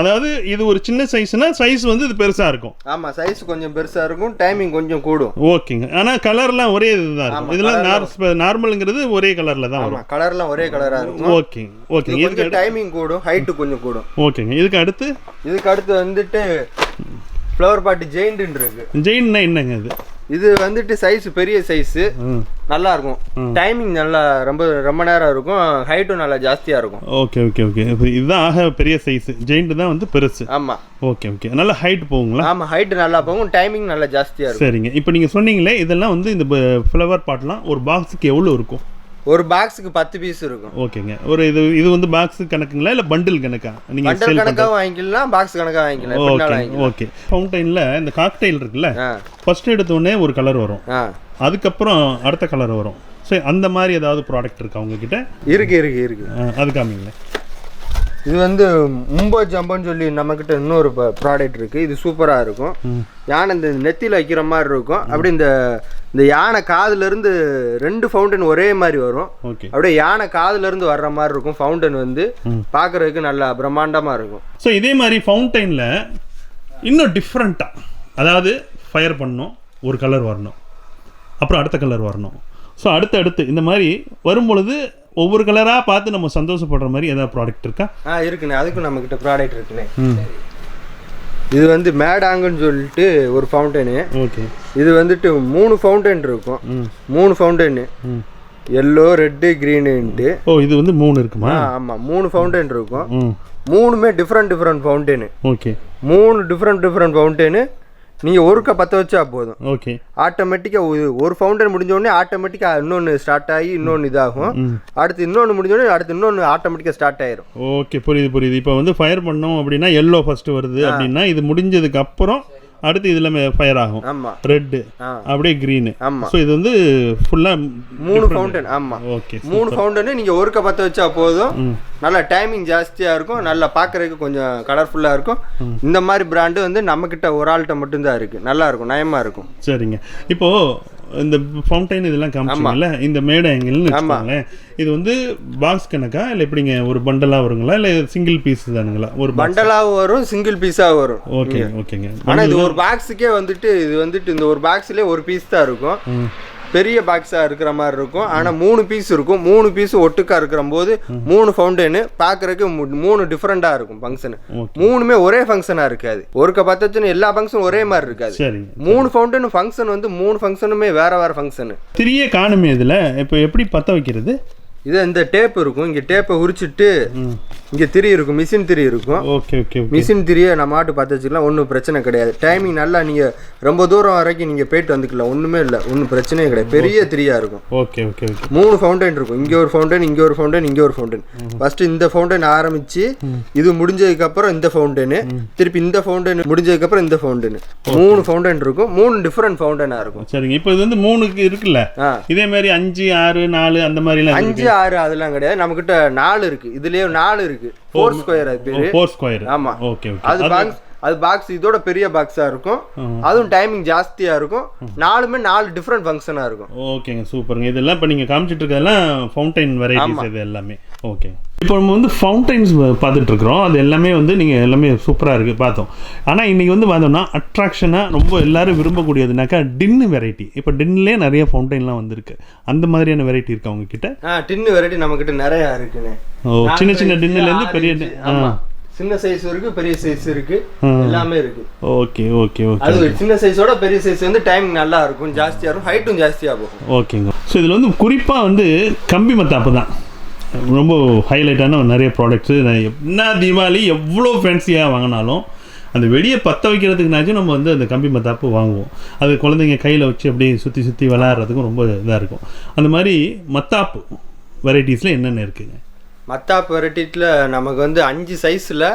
B: அதாவது இது ஒரு சின்ன சைஸ்னா சைஸ் வந்து இது பெருசாக இருக்கும்.
C: ஆமா சைஸ் கொஞ்சம் பெருசா இருக்கும் டைமிங் கொஞ்சம் கூடும்.
B: ஓகேங்க ஆனால் கலர்லாம் ஒரே இதுதான் இருக்கும். இதெல்லாம் நார் நார்மலுங்கிறது ஒரே கலரில் தான் வரும்.
C: கலர்லாம் ஒரே கலரா இருக்கும்.
B: ஓகேங்க ஓகேங்க
C: இது
B: இதுக்கு
C: டைமிங் கூடும் ஹைட்டு கொஞ்சம் கூடும்.
B: ஓகேங்க இதுக்கு அடுத்து?
C: இதுக்கு அடுத்து வந்துட்டு ஃப்ளவர் பாட்டு ஜெயின்ட் இருக்கு.
B: ஜெயின்னா என்னங்க இது?
C: இது வந்துட்டு சைஸ் பெரிய சைஸு நல்லா இருக்கும் டைமிங் நல்லா ரொம்ப ரொம்ப நேரம் இருக்கும். ஹைட்டும் நல்லா ஜாஸ்தியா இருக்கும்.
B: ஓகே ஓகே ஓகே இதுதான் ஆக பெரிய சைஸ் ஜெயிண்ட் தான் வந்து பெருசு.
C: ஆமா.
B: ஓகே ஓகே நல்ல ஹைட் போகுங்களா?
C: ஆமா ஹைட் நல்லா போகும். டைமிங் நல்லா ஜாஸ்தியா இருக்கும்.
B: சரிங்க. இப்போ நீங்கள் சொன்னீங்களே இதெல்லாம் வந்து இந்த ஃப்ளவர் பாட்லாம் ஒரு பாக்ஸுக்கு எவ்வளோ இருக்கும்?
C: ஒரு பாக்ஸுக்கு பத்து பீஸ் இருக்கும்.
B: ஓகேங்க. ஒரு இது இது வந்து பாக்ஸ் கணக்குங்களா? இல்லை பண்டில் கணக்கா? நீங்கள்
C: பண்டல்
B: சேல்
C: கணக்காகவும் வாங்கிக்கலாம் பாக்ஸ் கணக்காக வாங்கிக்கலாம்.
B: ஓகே. ஃபவுண்டைனில் இந்த காக்டெயில் இருக்குல்ல ஃபர்ஸ்ட் எடுத்தோடனே ஒரு கலர் வரும். அதுக்கப்புறம் அடுத்த கலர் வரும். சரி அந்த மாதிரி ஏதாவது ப்ராடக்ட் இருக்கா உங்ககிட்ட?
C: இருக்கு இருக்கு இருக்கு.
B: அது காமிங்களேன்.
C: இது வந்து மும்போ ஜம்பன்னு சொல்லி நம்மக்கிட்ட இன்னொரு ப்ராடக்ட் இருக்கு. இது சூப்பராக இருக்கும். யானை இந்த நெத்தியில் வைக்கிற மாதிரி இருக்கும். அப்படி இந்த இந்த யானை காதுல இருந்து ரெண்டு ஃபவுண்டன் ஒரே மாதிரி வரும்.
B: ஓகே.
C: அப்படியே யானை காதுல இருந்து வர்ற மாதிரி இருக்கும் ஃபவுண்டன் வந்து. பார்க்கறதுக்கு நல்லா பிரம்மாண்டமா இருக்கும்.
B: ஸோ இதே மாதிரி ஃபவுண்டைனில் இன்னும் டிஃப்ரெண்ட்டாக அதாவது ஃபயர் பண்ணணும் ஒரு கலர் வரணும். அப்புறம் அடுத்த கலர் வரணும். ஸோ அடுத்து அடுத்து இந்த மாதிரி வரும் பொழுது ஒவ்வொரு கலராக பார்த்து நம்ம சந்தோஷப்படுற மாதிரி ஏதாவது ப்ராடக்ட் இருக்கா?
C: ஆ இருக்குண்ணே. அதுக்கும் நம்மக்கிட்ட ப்ராடக்ட் இருக்குண்ணே. இது வந்து மேடாங்கன்னு சொல்லிட்டு ஒரு ஃபவுண்டனு
B: ஓகே.
C: இது வந்துட்டு மூணு ஃபவுண்டன் இருக்கும். மூணு ஃபவுண்டனு எல்லோ ரெட்டு க்ரீனுன்ட்டு
B: ஓ இது வந்து மூணு இருக்குமா?
C: ஆமாம் மூணு ஃபவுண்டன் இருக்கும். மூணுமே டிஃப்ரெண்ட் டிஃப்ரெண்ட் ஃபவுண்டனு
B: ஓகே.
C: மூணு டிஃப்ரெண்ட் டிஃப்ரெண்ட் ஃபவுண்டனு நீங்கள் ஒருக்க பற்ற வச்சா போதும்.
B: ஓகே
C: ஆட்டோமேட்டிக்காக ஒரு ஃபவுண்டன் முடிஞ்ச உடனே ஆட்டோமேட்டிக்காக இன்னொன்று ஸ்டார்ட் ஆகி இன்னொன்று இதாகும். அடுத்து இன்னொன்று முடிஞ்ச உடனே அடுத்து இன்னொன்று ஆட்டோமேட்டிக்காக ஸ்டார்ட் ஆயிரும்.
B: ஓகே புரியுது புரியுது. இப்போ வந்து ஃபயர் பண்ணோம் அப்படின்னா எல்லோ ஃபர்ஸ்ட் வருது அப்படின்னா இது முடிஞ்சதுக்கு அப்புறம் அடுத்து இதில் ஃபயர் ஆகும்.
C: ஆமாம்
B: ரெட்டு
C: ஆ.
B: அப்படியே க்ரீனு
C: ஆமாம்
B: ஸோ இது வந்து ஃபுல்லாக
C: மூணு ஃபவுண்டன் ஆமாம்
B: ஓகே
C: மூணு ஃபவுண்டனு நீங்கள் ஒருக்க பற்ற வச்சா போதும். நல்லா டைமிங் ஜாஸ்தியாக இருக்கும். நல்லா பார்க்குறதுக்கு கொஞ்சம் கலர்ஃபுல்லாக இருக்கும். இந்த மாதிரி பிராண்டு வந்து நம்மக்கிட்ட ஒரு ஆள்கிட்ட மட்டும்தான் இருக்குது நல்லா இருக்கும். நயமாக இருக்கும்.
B: சரிங்க. இப்போ இந்த ஃபவுண்டைன் இதெல்லாம் காமிச்சிங்கல்ல இந்த மேடை எங்கல்னு வச்சுக்கோங்களேன். இது வந்து பாக்ஸ் கணக்கா? இல்லை எப்படிங்க ஒரு பண்டலாக வருங்களா? இல்லை சிங்கிள் பீஸ் தானுங்களா? ஒரு
C: பண்டலாகவும் வரும் சிங்கிள் பீஸாக வரும்.
B: ஓகே ஓகேங்க
C: ஆனால் இது ஒரு பாக்ஸுக்கே வந்துட்டு இது வந்துட்டு இந்த ஒரு பாக்ஸ்லேயே ஒரு பீஸ் தான் இருக்கும். பெரிய பாக்ஸாக இருக்கிற மாதிரி இருக்கும். ஆனால் மூணு பீஸ் இருக்கும். மூணு பீஸ் ஒட்டுக்கா இருக்கிற போது மூணு ஃபவுண்டனு பார்க்குறதுக்கு மூணு டிஃப்ரெண்ட்டாக இருக்கும் ஃபங்க்ஷனு மூணுமே ஒரே ஃபங்க்ஷனாக இருக்காது. ஒரு பத்தச்சுன்னு எல்லா ஃபங்க்ஷனும் ஒரே மாதிரி இருக்காது. மூணு ஃபவுண்டன் ஃபங்க்ஷன் வந்து மூணு ஃபங்க்ஷனுமே வேற வேற ஃபங்க்ஷனு
B: திரியே காணுமே இதில். இப்போ எப்படி பற்ற வைக்கிறது?
C: இது இந்த டேப் இருக்கும். இங்கே டேப்பை உரிச்சிட்டு இங்கே திரி இருக்கும் மிஷின் திரி இருக்கும்.
B: ஓகே ஓகே
C: மிஷின் திரியை நம்ம ஆட்டு பார்த்து வச்சுக்கலாம் ஒன்றும் பிரச்சனை கிடையாது. டைமிங் நல்லா நீங்கள் ரொம்ப தூரம் வரைக்கும் நீங்கள் போயிட்டு வந்துக்கலாம் ஒன்றுமே இல்லை ஒன்றும் பிரச்சனையே கிடையாது. பெரிய திரியாக இருக்கும்.
B: ஓகே ஓகே ஓகே
C: மூணு ஃபவுண்டன் இருக்கும். இங்கே ஒரு ஃபவுண்டன் இங்கே ஒரு ஃபவுண்டன் இங்கே ஒரு ஃபவுண்டன் ஃபர்ஸ்ட் இந்த ஃபவுண்டன் ஆரம்பிச்சு இது முடிஞ்சதுக்கு அப்புறம் இந்த ஃபவுண்டனு திருப்பி இந்த ஃபவுண்டன் முடிஞ்சதுக்கு அப்புறம் இந்த ஃபவுண்டன் மூணு ஃபவுண்டன் இருக்கும் மூணு டிஃப்ரெண்ட் ஃபவுண்டனாக இருக்கும்.
B: சரிங்க. இப்போ இது வந்து மூணுக்கு இருக்குல்ல? இதே மாதிரி அஞ்சு ஆறு நாலு அந்த மாதிரிலாம்
C: அஞ்சு ஆறு அதெல்லாம் கிடையாது. நம்மக்கிட்ட நாலு இருக்கு. இதுலயே நாலு இருக்கு. ஃபோர் ஸ்கொயர் அது பேரு.
B: ஃபோர் ஸ்கொயர்
C: ஆமா.
B: ஓகே
C: அது பாக்ஸ் அது பாக்ஸ் இதோட பெரிய பாக்ஸா இருக்கும். அதுவும் டைமிங் ஜாஸ்தியா இருக்கும். நாலுமே நாலு டிஃப்ரெண்ட் ஃபங்க்ஷனா இருக்கும்.
B: ஓகேங்க சூப்பருங்க இதெல்லாம் இப்போ நீங்கள் காமிச்சிட்டு இருக்கிறதெல்லாம் ஃபவுண்டைன் வெரைட்டிஸ் இது எல்லாமே. ஓகே இப்போ நம்ம வந்து ஃபவுண்டைன்ஸ் பார்த்துட்டு இருக்கிறோம் அது எல்லாமே வந்து நீங்கள் எல்லாமே சூப்பராக இருக்குது பார்த்தோம். ஆனால் இன்றைக்கி வந்து பார்த்தோம்னா அட்ராக்ஷனாக ரொம்ப எல்லாரும் விரும்பக்கூடியதுனாக்கா டின்னு வெரைட்டி இப்போ டின்லேயே நிறைய ஃபவுண்டைன்லாம் வந்திருக்கு. அந்த மாதிரியான வெரைட்டி இருக்கா உங்ககிட்ட?
C: ஆ டின்னு வெரைட்டி நம்ம கிட்ட நிறைய இருக்குண்ணே.
B: ஓ சின்ன சின்ன டின்னுலேருந்து பெரிய ஆ.
C: சின்ன சைஸ் இருக்கு பெரிய சைஸ் இருக்கு. எல்லாமே இருக்கு.
B: ஓகே ஓகே ஓகே
C: அது சின்ன சைஸோட பெரிய சைஸ் வந்து டைமிங் நல்லா இருக்கும் ஜாஸ்தியா இருக்கும் ஹைட்டும் ஜாஸ்தியா போகும்.
B: ஓகேங்க. ஸோ இதில் வந்து குறிப்பாக வந்து கம்பி மத்தாப்பு தான். ரொம்ப ஹைலைட்டான நிறைய ப்ராடக்ட்ஸு என்ன தீபாவளி எவ்வளோ ஃபேன்சியாக வாங்கினாலும் அந்த வெடியை பற்ற வைக்கிறதுக்குனாச்சும் நம்ம வந்து அந்த கம்பி மத்தாப்பு வாங்குவோம். அது குழந்தைங்க கையில் வச்சு அப்படியே சுற்றி சுற்றி விளையாடுறதுக்கும் ரொம்ப இதாக இருக்கும். அந்த மாதிரி மத்தாப்பு வெரைட்டிஸில் என்னென்ன இருக்குங்க?
C: மத்தாப்பு வெரைட்டியில் நமக்கு வந்து அஞ்சு சைஸில்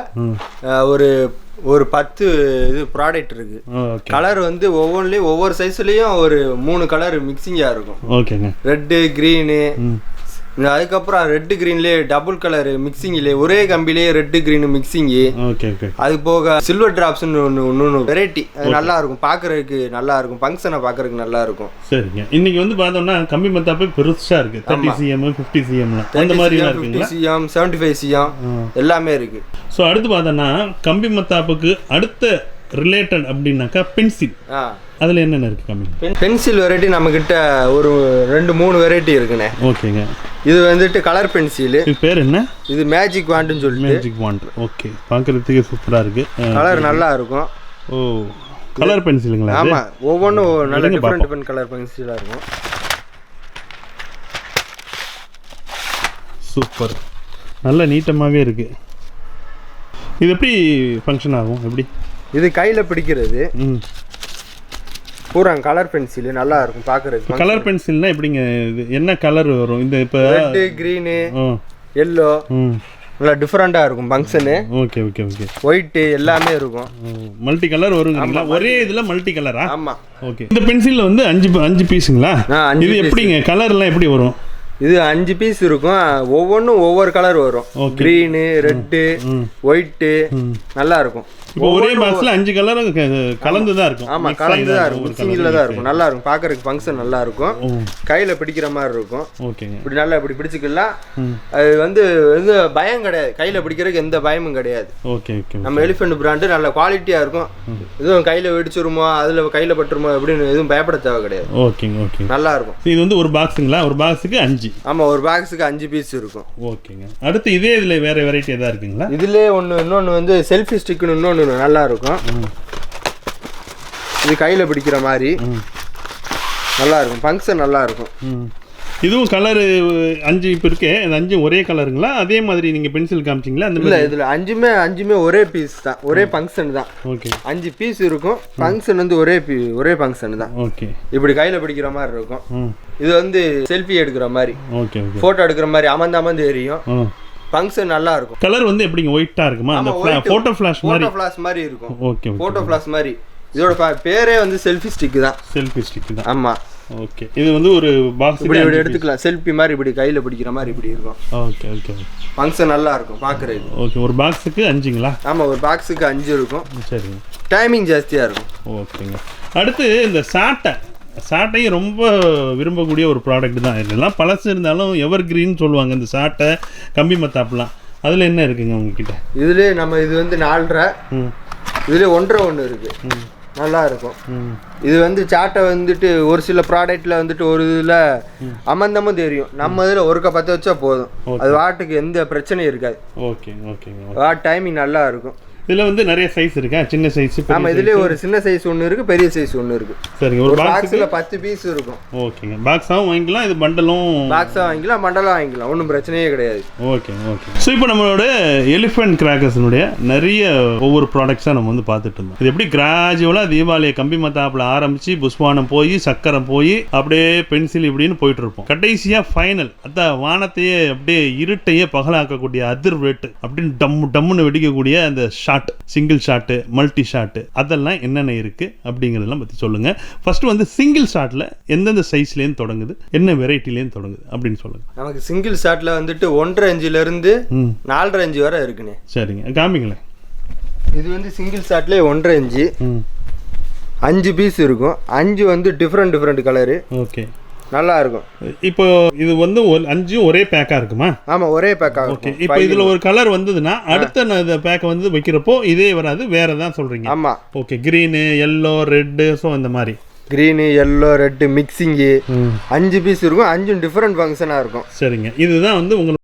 C: ஒரு ஒரு பத்து இது ப்ராடக்ட் இருக்கு. கலர் வந்து ஒவ்வொன்றிலையும் ஒவ்வொரு சைஸ்லேயும் ஒரு மூணு கலர் மிக்சிங்காக இருக்கும்.
B: ஓகேங்க.
C: ரெட்டு க்ரீனு அதுக்கப்புறம் ரெட்டு க்ரீன்லேயே டபுள் கலர் மிக்சிங்லேயே ஒரே கம்பிலேயே red green mixing
B: okay okay
C: அது போக சில்வர் டிராப்ஸ்னு ஒன்று ஒன்று வெரைட்டி அது நல்லா இருக்கும் பார்க்கறதுக்கு நல்லா இருக்கும் ஃபங்க்ஷனை பார்க்கறதுக்கு நல்லா இருக்கும்
B: சரிங்க. இன்னைக்கு வந்து பார்த்தோம்னா கம்பி மத்தாப்பே பெருசா இருக்கு. தேர்ட்டி சிஎம் ஃபிஃப்டி சிஎம்லாம் அந்த மாதிரிலாம் இருக்குங்களா?
C: சிஎம் செவன்டி ஃபைவ் சிஎம் எல்லாமே இருக்கு.
B: ஸோ அடுத்து பார்த்தோன்னா கம்பி மத்தாப்புக்கு அடுத்த ரிலேட்டட் அப்படின்னாக்கா பென்சில் அதில் என்னென்ன இருக்குது கம்பி?
C: பென் பென்சில் வெரைட்டி நம்மக்கிட்ட ஒரு ரெண்டு மூணு வெரைட்டி இருக்குண்ணே.
B: ஓகேங்க
C: இது வந்துட்டு கலர் பென்சிலு
B: இது பேர் என்ன?
C: இது மேஜிக் வாண்டுன்னு சொல்லிட்டு.
B: மேஜிக் வாண்ட் ஓகே பார்க்குறதுக்கு சூப்பராக இருக்குது
C: கலர் நல்லா இருக்கும்.
B: ஓ கலர் பென்சிலுங்களா அது?
C: ஆமா ஒவ்வொன்றும் நல்ல டிஃப்ரெண்ட் டிஃப்ரெண்ட் கலர் பென்சிலாக இருக்கும்.
B: சூப்பர் நல்ல நீட்டமாகவே இருக்குது இது எப்படி ஃபங்க்ஷன் ஆகும்? எப்படி?
C: இது கையில் பிடிக்கிறது.
B: ம்.
C: பூரா கலர் பென்சில் நல்லா இருக்கும் பார்க்கறதுக்கு
B: கலர் பென்சில்னா எப்படிங்க இது? என்ன கலர் வரும்? இந்த இப்போ
C: ரெட்டு க்ரீனு எல்லோ நல்லா டிஃப்ரெண்ட்டாக இருக்கும் function
B: okay okay okay.
C: White எல்லாமே இருக்கும்.
B: மல்டி கலர் வருங்கிறீங்களா? ஒரே இதில் மல்டி கலரா
C: ஆமாம்
B: ஓகே. இந்த பென்சிலில் வந்து அஞ்சு அஞ்சு பீஸுங்களா இது எப்படிங்க? கலர்லாம் எப்படி வரும்?
C: இது அஞ்சு பீஸ் இருக்கும். ஒவ்வொன்றும் ஒவ்வொரு கலர் வரும். Green red. ஒயிட்டு நல்லா இருக்கும்
B: இப்போ ஒரே பாக்ஸில் அஞ்சு கலரும் கலந்து தான் இருக்கும்.
C: ஆமா
B: Mix
C: கலந்து தான் இருக்கும். மிக்சிங்கில் தான் இருக்கும். நல்லா இருக்கும் பார்க்கறதுக்கு ஃபங்க்ஷன் நல்லா இருக்கும் கையில் பிடிக்கிற மாதிரி இருக்கும்.
B: ஓகேங்க.
C: இப்படி நல்லா இப்படி பிடிச்சிக்கலாம். அது வந்து எந்த பயம் கிடையாது. கையில் பிடிக்கிறதுக்கு எந்த பயமும் கிடையாது.
B: ஓகே ஓகே
C: நம்ம எலிஃபென்ட் பிராண்டு நல்ல குவாலிட்டியாக இருக்கும். எதுவும் கையில் வெடிச்சிருமோ அதில் கையில் பட்டுருமோ அப்படின்னு எதுவும் பயப்பட தேவை கிடையாது.
B: ஓகேங்க ஓகேங்க
C: நல்லா இருக்கும்
B: இது வந்து ஒரு பாக்ஸுங்களா ஒரு பாக்ஸுக்கு அஞ்சு.
C: ஆமாம் ஒரு பாக்ஸுக்கு அஞ்சு பீஸ் இருக்கும்.
B: ஓகேங்க. அடுத்து இதே இதில் வேற வெரைட்டி எதாவது இருக்குங்களா?
C: இதுலேயே ஒன்று இன்னொன்று வந்து செல்ஃபி ஸ்டிக்குன்னு இன்னொன்று நல்லா இருக்கும் இது கையில் பிடிக்கிற மாதிரி. நல்லா இருக்கும் ஃபங்க்ஷன் நல்லா இருக்கும்
B: இதுவும் கலரு அஞ்சு இப்போ இருக்கே. அந்த அஞ்சும் ஒரே கலருங்களா அதே மாதிரி நீங்கள் பென்சில் காமிச்சிங்களா? அந்த
C: இல்லை இதில் அஞ்சுமே அஞ்சுமே ஒரே பீஸ் தான். ஒரே ஃபங்க்ஷன் தான்.
B: ஓகே.
C: அஞ்சு பீஸ் இருக்கும். ஃபங்க்ஷன் வந்து ஒரே பீ ஒரே ஃபங்க்ஷன் தான்.
B: ஓகே.
C: இப்படி கையில் பிடிக்கிற மாதிரி இருக்கும். இது வந்து செல்ஃபி எடுக்கிற மாதிரி.
B: ஓகே
C: ஃபோட்டோ எடுக்கிற மாதிரி அமர்ந்து அமர்ந்து எரியும். ஃபங்க்ஷன் நல்லா இருக்கும்
B: கலர் வந்து எப்படிங்க? ஒயிட்டாக இருக்குமா? அந்த ஃபோட்டோ ஃப்ளாஷ் மாதிரி.
C: ஃப்ளாஷ் மாதிரி இருக்கும்.
B: ஓகே
C: ஃபோட்டோ ஃப்ளாஷ் மாதிரி. இதோட பேரே வந்து செல்ஃபி ஸ்டிக் தான்.
B: செல்ஃபி ஸ்டிக் தான்.
C: ஆமாம்
B: ஓகே இது வந்து ஒரு பாக்ஸ்
C: இப்படி இப்படி எடுத்துக்கலாம். செல்ஃபி மாதிரி இப்படி கையில் பிடிக்கிற மாதிரி இப்படி இருக்கும்.
B: ஓகே ஓகே
C: ஃபங்க்ஷன் நல்லா இருக்கும் பார்க்குறதுக்கு
B: ஓகே ஒரு பாக்ஸுக்கு அஞ்சுங்களா?
C: ஆமாம் ஒரு பாக்ஸுக்கு அஞ்சு இருக்கும்.
B: சரிங்க.
C: டைமிங் ஜாஸ்தியாக இருக்கும்.
B: ஓகேங்க அடுத்து இந்த சாட்டை சாட்டையும் ரொம்ப விரும்பக்கூடிய ஒரு ப்ராடக்ட் தான். இதெல்லாம் பழசு இருந்தாலும் எவர் கிரீன் சொல்லுவாங்க. இந்த சாட்டை கம்பி மத்தாப்புலாம் அதில் என்ன இருக்குங்க உங்ககிட்ட?
C: இதுலேயே நம்ம இது வந்து நாலரை. இதுலேயே ஒன்றரை ஒன்று இருக்குது நல்லா இருக்கும். இது வந்து சாட்டை வந்துட்டு ஒரு சில ப்ராடக்ட்டில் வந்துட்டு ஒரு இதில் அமந்தமும் தெரியும். நம்ம இதில் ஒருக்க பற்ற வச்சா போதும். அது வாட்டுக்கு எந்த பிரச்சனையும் இருக்காது.
B: ஓகே ஓகேங்க
C: வாட் டைமிங் நல்லா இருக்கும்.
B: இதில் வந்து நிறைய சைஸ் இருக்கா? சின்ன சைஸ்
C: ஆமாம் இதுலேயே ஒரு சின்ன சைஸ் ஒன்று இருக்குது பெரிய சைஸ் ஒன்று இருக்குது
B: சரிங்க ஒரு
C: ஒரு
B: பாக்ஸ்
C: பாக்ஸில் பத்து பீஸ் இருக்கும்.
B: ஓகேங்க. பாக்ஸாகவும் வாங்கிக்கலாம் இது பண்டலும்
C: பாக்ஸாக வாங்கிக்கலாம் மண்டலம் வாங்கிக்கலாம். ஒன்றும் பிரச்சனையே கிடையாது.
B: Okay okay. ஸோ இப்போ நம்மளோட எலிஃபென்ட் கிராக்கர்ஸ்னுடைய நிறைய ஒவ்வொரு ப்ராடக்ட்ஸாக நம்ம வந்து பார்த்துட்டு இருந்தோம். இது எப்படி கிராஜுவலாக தீபாவளியை கம்பி மத்தாப்பில் ஆரம்பித்து புஷ்வானம் போய் சக்கரம் போய் அப்படியே பென்சில் இப்படின்னு போயிட்டு இருப்போம். கடைசியாக ஃபைனல் அதான் வானத்தையே அப்படியே இருட்டையே பகலாக்கக்கூடிய அதிர்வேட்டு அப்படின்னு டம்மு டம்முன்னு வெடிக்கக்கூடிய அந்த shot single shot multi shot அதெல்லாம் என்னென்ன இருக்குது அப்படிங்கிறதெல்லாம் பற்றி சொல்லுங்கள் ஃபர்ஸ்ட் வந்து சிங்கிள் ஷாட்டில் எந்தெந்த சைஸ்லேருந்து தொடங்குது என்ன வெரைட்டிலேருந்து தொடங்குது அப்படின்னு சொல்லுங்கள்
C: நமக்கு சிங்கிள் ஷாட்டில் வந்துட்டு ஒன்றரை
B: ம்.
C: நாலரை இன்ச்சு வரை இருக்குண்ணே.
B: சரிங்க. காமிங்களேன்.
C: இது வந்து சிங்கிள் ஷாட்லேயே ஒன்றரை இன்ச்சு அஞ்சு பீஸ் இருக்கும். அஞ்சு வந்து டிஃப்ரெண்ட் டிஃப்ரெண்ட் கலரு
B: ஓகே
C: நல்லா இருக்கும்
B: இப்போ இது வந்து ஒரு அஞ்சும் ஒரே பேக்காக இருக்குமா?
C: ஆமாம் ஒரே பேக்
B: ஓகே இப்போ இதில் ஒரு கலர் வந்ததுன்னா அடுத்த பேக்கை வந்து வைக்கிறப்போ இதே வராது வேற தான் சொல்கிறீங்க
C: ஆமாம்
B: okay green yellow red so இந்த மாதிரி.
C: க்ரீனு எல்லோ ரெட்டு மிக்சிங்கு அஞ்சு பீஸ் இருக்கும் அஞ்சும் டிஃப்ரெண்ட் ஃபங்க்ஷனாக இருக்கும்.
B: சரிங்க. இதுதான் வந்து உங்களுக்கு